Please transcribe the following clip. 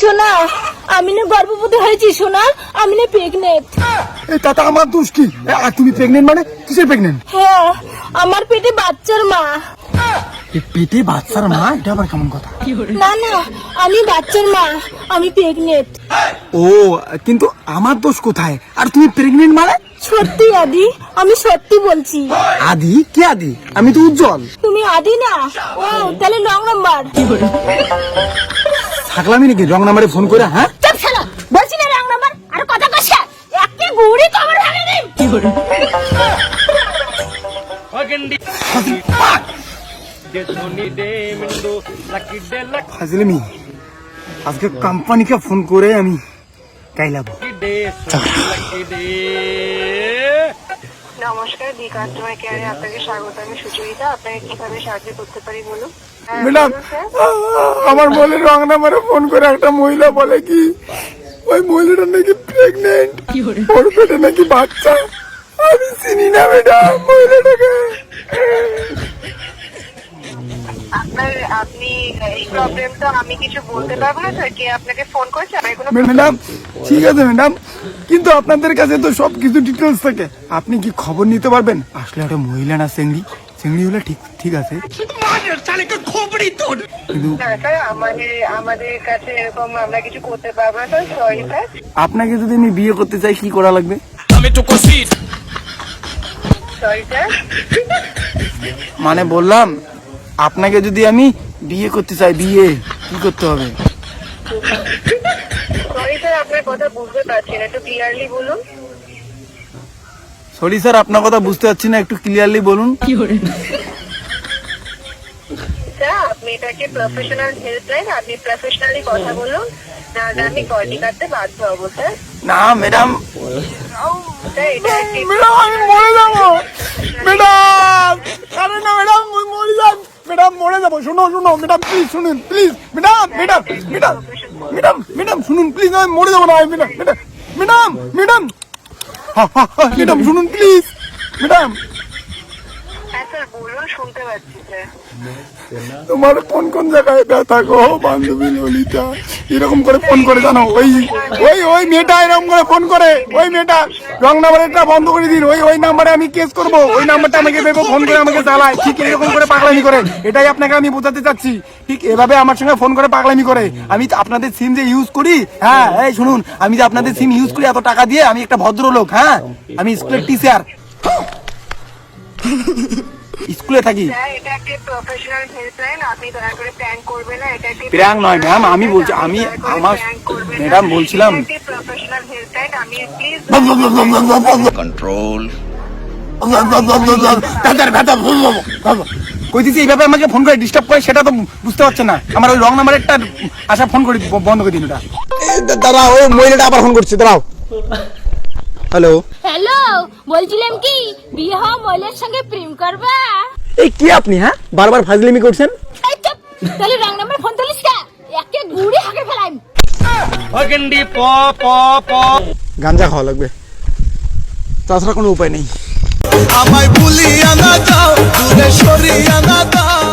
শোনা আমি না গর্ভবতী হয়েছি শোনা আমি না প্রেগনেন্ট এই তাতে আমার দোষ কি? আর তুমি প্রেগনেন্ট মানে? কিসের প্রেগনেন্ট হ্যাঁ আমার পেটে বাচ্চার মা। পেটে বাচ্চার মা? এটা আবার কেমন কথা? না না আমি বাচ্চার মা আমি প্রেগনেন্ট ও কিন্তু আমার দোষ কোথায়? আর তুমি প্রেগনেন্ট মানে? সত্যি আদি আমি সত্যি বলছি। আদি? কে আদি? আমি তো উজ্জ্বল। তুমি আদি না? ও তাহলে লং নাম্বার। থাকলামই নাকি? রং নাম্বারে ফোন করে হ্যাঁ? চুপ শালা! বলছি না রং নাম্বার আর কথা কইছ একে গুড়ি কবর ভাঙে দিন ফাজলিমি আজকে কোম্পানিকে ফোন করে আমি গাইলাবো নমস্কার দি কাস্টমার কেয়ারে আপনাকে স্বাগত। আমি সুচরিতা আপনাকে কীভাবে সাহায্য করতে পারি বলুন? ম্যাডাম আমার বলে রং নাম্বারে ফোন করে একটা মহিলা বলে কি ওই মহিলাটা নাকি প্রেগনেন্ট ওর পেটে নাকি বাচ্চা। আমি চিনি না ম্যাডাম মহিলাটাকে। আপনার আপনি এই প্রবলেমটা আমি কিছু বলতে পারব না স্যার। কে আপনাকে ফোন করেছে? আমি কোনো ম্যাডাম ঠিক আছে ম্যাডাম। কিন্তু আপনাদের কাছে তো সব কিছু ডিটেলস থাকে। আপনি কি খবর নিতে পারবেন? আসলে একটা মহিলা না চেংড়ি। চেংড়ি হলে ঠিক ঠিক আছে। কিন্তু না স্যার আমাদের আমাদের কাছে এরকম আমরা কিছু করতে পারব না স্যার। সরি আপনাকে যদি আমি বিয়ে করতে চাই কি করা লাগবে? মানে বললাম আপনাকে যদি আমি বিয়ে করতে চাই বিয়ে কি করতে হবে? সরি স্যার আপনার কথা বুঝতে পারছি না একটু ক্লিয়ারলি বলুন। সরি স্যার আপনার কথা বুঝতে পারছি না একটু ক্লিয়ারলি বলুন। স্যার আপনি এটাকে প্রফেশনাল হেল্পলাইন আপনি প্রফেশনালি কথা বলুন নাহলে আমি কলটি কাটতে বাধ্য হব স্যার না ম্যাডাম আমি মরে যাব। ম্যাডাম! আরে না ম্যাডাম মরে যাব। ম্যাডাম, মরে যাব। শুনো শুনো, ম্যাডাম প্লিজ শুনুন please madam madam madam madam madam, শুনুন প্লিজ আমি মরে যাব না ম্যাডাম ম্যাডাম ম্যাডাম ম্যাডাম। শুনুন প্লিজ ম্যাডাম হ্যাঁ স্যার বলুন শুনতে পাচ্ছি স্যার তোমার কোন কোন জায়গায় ব্যথা গো, বান্ধবী ললিতা? এরকম করে ফোন করে জানো, ওই ওই ওই মেয়েটা এরকম করে ফোন করে, ওই মেয়েটা রং নাম্বারটা বন্ধ করে দিন, ওই ওই নাম্বারে আমি কেস করব, ওই নাম্বারটা আমাকে দেবো ফোন করে আমাকে চালায় ঠিক এরকম করে পাগলামি করে, এটাই আপনাকে আমি বোঝাতে চাচ্ছি, ঠিক এভাবে আমার সঙ্গে ফোন করে পাগলামি করে, আমি আপনাদের সিম যে ইউজ করি হ্যাঁ এই শুনুন, আমি যে আপনাদের সিম ইউজ করি, এত টাকা দিয়ে আমি একটা ভদ্রলোক হ্যাঁ আমি স্কুলের টিচার স্কুলে থাকি স্যার এটা একটি প্রফেশনাল হেল্পলাইন আপনি দয়া করে প্র্যাঙ্ক নয়, ma'am, আমি বলছি, আমি আমার- madam, বলছিলাম। প্রফেশনাল হেল্পলাইন আমি প্লিজ এইভাবে আমাকে ফোন করে ডিস্টার্ব করে সেটা তো বুঝতে পারছে না আমার ওই রং নাম্বারেরটা আশা ফোন করে বন্ধ করে দিন ওটা দাঁড়াও ওই মহিলাটা আবার ফোন করছে দাঁড়াও হ্যালো হ্যালো বলছিলাম কি বিয়ে হওয়া মহিলার সঙ্গে প্রেম করবা এই কি আপনি হ্যাঁ? বারবার ফাজলিমি করছেন? এই চুপ! তাহলে রং নাম্বার ফোন তুলিস একে গুড়ি হাঁকে ফেলাম গাঞ্জা খাওয়া লাগবে। তাছাড়া কোনো উপায় নেই। আমায় ভুলিয়া না যাও দূরে সরিয়া না দাও